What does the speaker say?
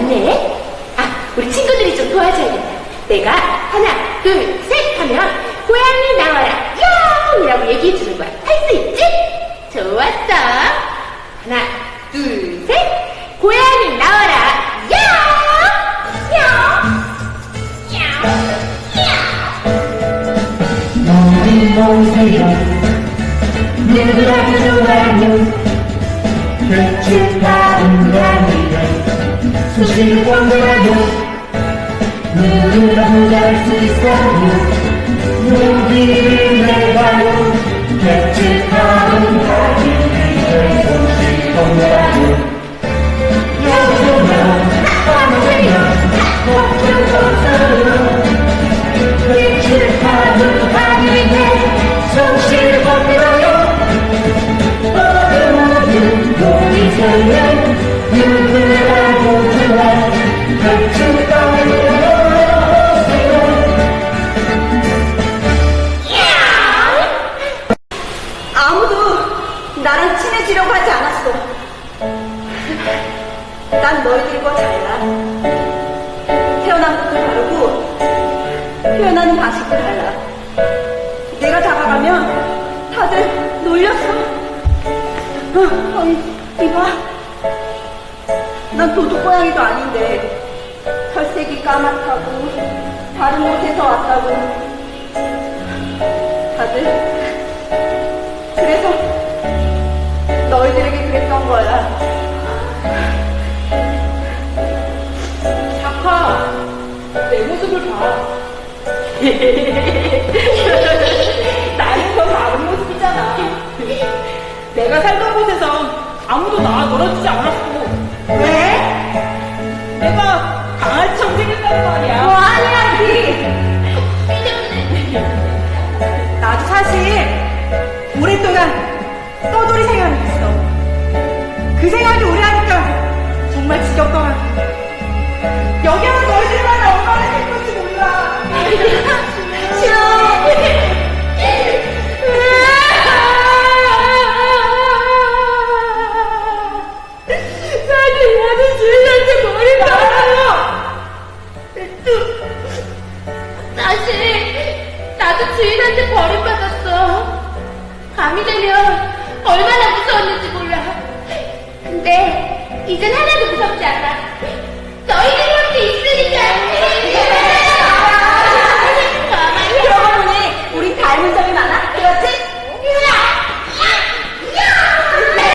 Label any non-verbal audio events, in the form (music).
없네. 아, 우리 친구들이 좀 도와줘야겠다. 내가 하나, 둘, 셋 하면 고양이 나와라, 영! 이라고 얘기해 주는 거야. 할 수 있지? 좋았어. 하나, 둘, 셋. 고양이 나와라, 동생은 누구라도 좋아요 결축하는 고양이를 소식을 건 아무도 나랑 친해지려고 하지 않았어. 난 너희들과 달라. 태어난 것도 다르고, 표현하는 방식도 달라. 내가 다가가면 다들 놀렸어. 어, 이봐. 난 도둑 고양이도 아닌데, 혈색이 까맣다고, 다른 곳에서 왔다고. 다들 그래서 너희들에게 그랬던 거야. 아까 내 모습을 봐. (laughs) 여기 와서 너희들만 얼마나 행복한지 몰라. 사실 나도 주인한테 머리가 사실 나도 주인한테 버림받았어. 밤이 되면 얼마나 무서웠는지 몰라. 근데 이젠 하나도 무섭지 않아.